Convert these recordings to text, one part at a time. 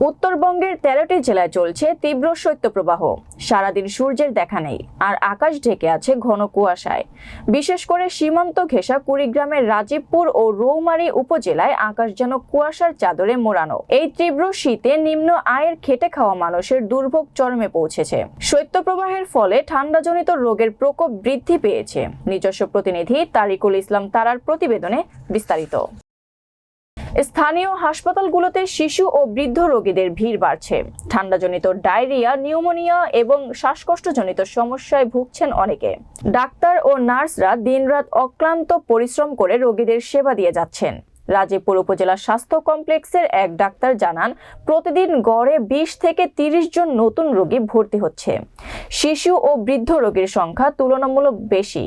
উত্তরবঙ্গের তেরোটি জেলায় চলছে তীব্র শৈত্যপ্রবাহ। সারাদিন সূর্যের দেখা নেই, আর আকাশ ঢেকে আছে ঘন কুয়াশায়। বিশেষ করে সীমান্ত ঘেঁষা কুড়িগ্রামের রাজীবপুর ও রৌমারী উপজেলায় আকাশ যেন কুয়াশার চাদরে মোড়ানো। এই তীব্র শীতে নিম্ন আয়ের খেটে খাওয়া মানুষের দুর্ভোগ চরমে পৌঁছেছে। শৈত্যপ্রবাহের ফলে ঠান্ডাজনিত রোগের প্রকোপ বৃদ্ধি পেয়েছে। নিজস্ব প্রতিনিধি তারিকুল ইসলাম তারার প্রতিবেদনে বিস্তারিত। স্থানীয় হাসপাতালগুলোতে শিশু ও বৃদ্ধ রোগীদের ভিড় বাড়ছে। ঠান্ডাজনিত ডায়রিয়া, নিউমোনিয়া এবং শ্বাসকষ্টজনিত সমস্যায় ভুগছেন অনেকে। ডাক্তার ও নার্সরা দিনরাত অক্লান্ত পরিশ্রম করে রোগীদের সেবা দিয়ে যাচ্ছেন। রাজীবপুর উপজেলা স্বাস্থ্য কমপ্লেক্সের এক ডাক্তার জানান, প্রতিদিন গড়ে বিশ থেকে তিরিশ জন নতুন রোগী ভর্তি হচ্ছে। শিশু ও বৃদ্ধ রোগীর সংখ্যা তুলনামূলক বেশি।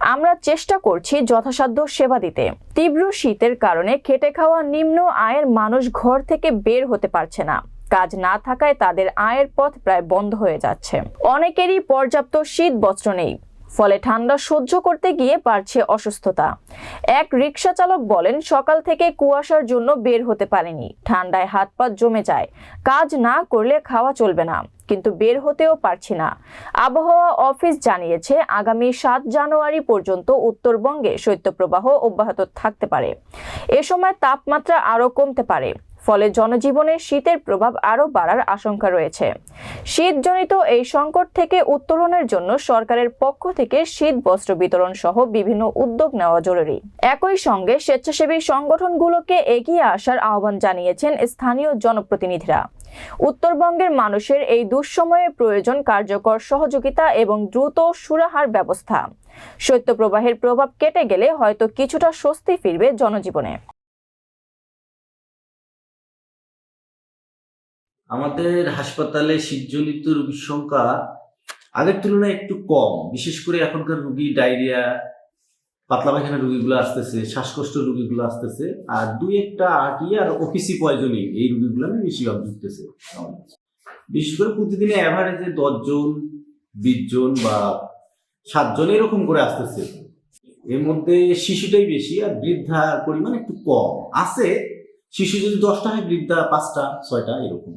আমরা চেষ্টা করছি যথাসাধ্য সেবা দিতে। তীব্র শীতের কারণে খেটে খাওয়া নিম্ন আয়ের মানুষ ঘর থেকে বের হতে পারছে না। কাজ না থাকায় তাদের আয়ের পথ প্রায় বন্ধ হয়ে যাচ্ছে। অনেকেরই পর্যাপ্ত শীত বস্ত্র নেই। ফলে ঠান্ডা সহ্য করতে গিয়ে পারছে অসুস্থতা। এক রিক্সা চালক বলেন, সকাল থেকে কুয়াশার জন্য বের হতে পারেনি। ঠান্ডায় হাত পা জমে যায়। কাজ না করলে খাওয়া চলবে না। কিন্তু বের হতেও পারছি না। আবহাওয়া অফিস জানিয়েছে, আগামী সাত জানুয়ারি পর্যন্ত উত্তরবঙ্গে শৈত্যপ্রবাহ অব্যাহত থাকতে পারে। এ সময় তাপমাত্রা আরও কমতে পারে। ফলে জনজীবনে শীতের প্রভাব আরও বাড়ার আশঙ্কা রয়েছে। শীতজনিত এই সংকট থেকে উত্তরণের জন্য সরকারের পক্ষ থেকে শীত বস্ত্র বিতরণ সহ বিভিন্ন উদ্যোগ নেওয়া জরুরি। একই সঙ্গে স্বেচ্ছাসেবী সংগঠনগুলোকে এগিয়ে আসার আহ্বান জানিয়েছেন স্থানীয় জনপ্রতিনিধিরা। উত্তরবঙ্গের মানুষের এই দুঃসময়ে প্রয়োজন কার্যকর সহযোগিতা এবং দ্রুত সুরাহার ব্যবস্থা। শৈত্যপ্রবাহের প্রভাব কেটে গেলে হয়তো কিছুটা স্বস্তি ফিরবে জনজীবনে। আমাদের হাসপাতালে শীতজনিত রোগীর সংখ্যা আগের তুলনায় একটু কম। বিশেষ করে এখনকার রুগী ডায়রিয়া, পাতলা পায়খানা রুগীগুলো আসতেছে, শ্বাসকষ্ট রুগীগুলো আসতেছে, আর দুই একটা আটি আর অফিসি পয়জনিং এই রুগীগুলো আমি বেশি ঢুকতেছে বিশেষ করে প্রতিদিনে অ্যাভারেজে দশজন বিশ জন বা সাতজন এরকম করে আসতেছে। এর মধ্যে শিশুটাই বেশি আর বৃদ্ধা পরিমাণ একটু কম। আছে শিশু যদি দশটা হয় বৃদ্ধা পাঁচটা ছয়টা এরকম